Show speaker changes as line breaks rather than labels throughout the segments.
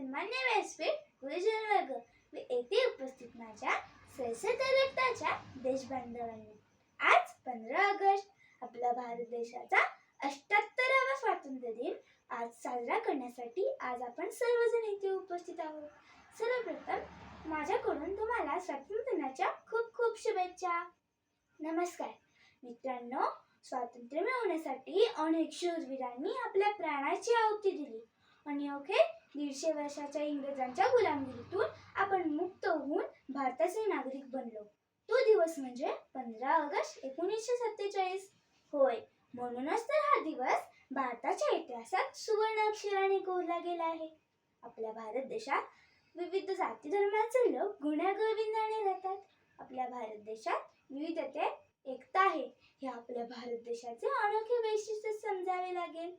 सन्मान्य व्यासपीठ गुरुजन वर्ग मी येथे उपस्थित माझ्या सरसद रक्ताच्या देशबांधवांनी. आज पंधरा ऑगस्ट आपला भारत देशाचा अष्ट्याहत्तरावा स्वातंत्र्य दिन आज साजरा करण्यासाठी आज आपण सर्वजण इथे उपस्थित आहोत. सर्वप्रथम माझ्याकडून तुम्हाला स्वातंत्र्य दिनाच्या खूप खूप शुभेच्छा. नमस्कार. मित्रांनो स्वातंत्र्य मिळवण्यासाठी अनेक शूरवीरांनी आपल्या प्राणाची आहुती दिली. आणि अवघे दीडशे वर्षाच्या इंग्रजांच्या गुलामगिरीतून आपण मुक्त होऊन भारताचे नागरिक बनलो. तो दिवस म्हणजे पंधरा ऑगस्ट एकोणीसशे सत्तेचाळीस. होय म्हणूनच तर हा दिवस भारताच्या इतिहासात सुवर्ण अक्षराने कोरला गेला आहे. आपल्या भारत देशात विविध जाती धर्माचे लोक गुण्यागोविंदाने राहतात. आपल्या भारत देशात विविधतेत एकता आहे. हे आपल्या भारत देशाचे अनोखे वैशिष्ट्य समजावे लागेल.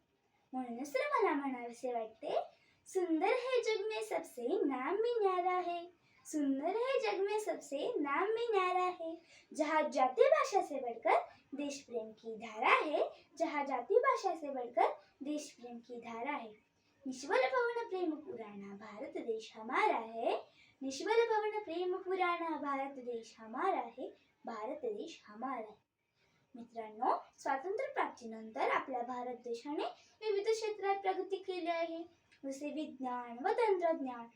म्हणूनच तर मला म्हणावेसे वाटते सुंदर है जग में सबसे नाम भी न्यारा है। सुंदर है जग में सबसे नाम भी न्यारा है। जहाँ जाति भाषा से बढ़कर देश प्रेम की धारा है। जहाँ जाति भाषा से बढ़कर देश प्रेम की धारा है। निश्वल पवन प्रेम पुराना भारत देश हमारा है। निश्वल पवन प्रेम पुराना भारत देश हमारा है। भारत देश हमारा है। मित्रांनो, स्वातंत्र्य प्राप्तीनंतर आपल्या भारत देशाने विविध क्षेत्रात प्रगती केली आहे. जसे विज्ञान व तंत्रज्ञान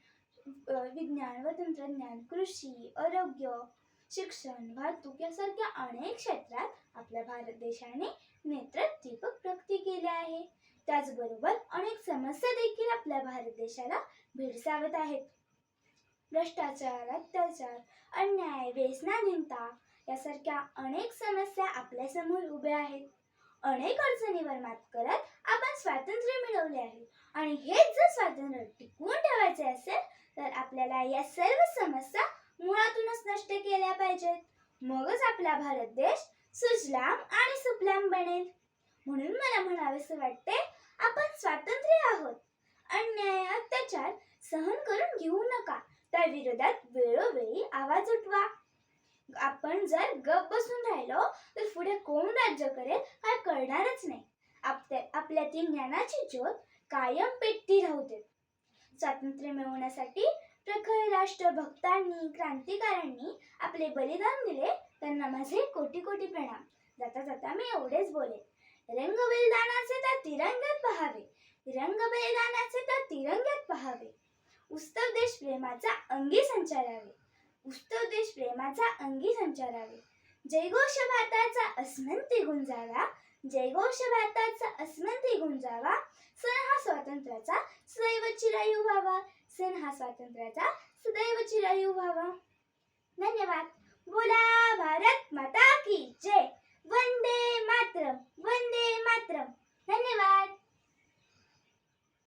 विज्ञान व तंत्रज्ञान कृषी आरोग्य शिक्षण वाहतूक यासारख्या अनेक क्षेत्रात आपल्या भारत देशाने नेत्रदीपक प्रगती केली आहे. त्याचबरोबर अनेक समस्या देखील आपल्या भारत देशाला भेडसावत आहेत. भ्रष्टाचार अत्याचार अन्याय व्यसनाधीनता यासारख्या अनेक समस्या आपल्यासमोर उभ्या आहेत. अनेक अडचणीवर मात करत आपण स्वातंत्र्य मिळवले आहे. आणि हेच जर स्वातंत्र्य टिकवून ठेवायचे असेल तर आपल्याला या सर्व समस्या मुळातूनच नष्ट केल्या पाहिजेत. मगच आपला भारत देश सुजलाम आणि सुफलाम बनेल. म्हणून मला म्हणावेसे वाटते आपण स्वातंत्र्य आहोत. अन्याय अत्याचार सहन करून घेऊ नका. त्या विरोधात वेळोवेळी आवाज उठवा. आपण जर गप बसून राहिलो तर पुढे कोण राज्य करेल काय कळणारच नाही. आपल्यातील ज्ञानाची ज्योत कायम पेटती राहते. स्वातंत्र्य मिळवण्यासाठी प्रखर राष्ट्रभक्तांनी क्रांतिकारांनी आपले बलिदान दिले त्यांना माझे कोटी कोटी प्रणाम. जाता जाता मी एवढेच बोले. रंग बलिदानाचे त्या तिरंग्यात पहावे. रंग बलिदानाचे त्या तिरंग्यात पहावे. उत्सव देश प्रेमाचा अंगी संचारावे. उत्सव देश प्रेमाचा अंगी संचारावे. जयघोष भारताचा अस्मंती गुंजावा. जयघोष भारताचा अस्मंती करावा सण हा स्वातंत्र्याचा सदैव चिरायू व्हावा सण हा स्वातंत्र्याचा सदैव चिरायू व्हावा धन्यवाद. बोला भारत माता की जय. वंदे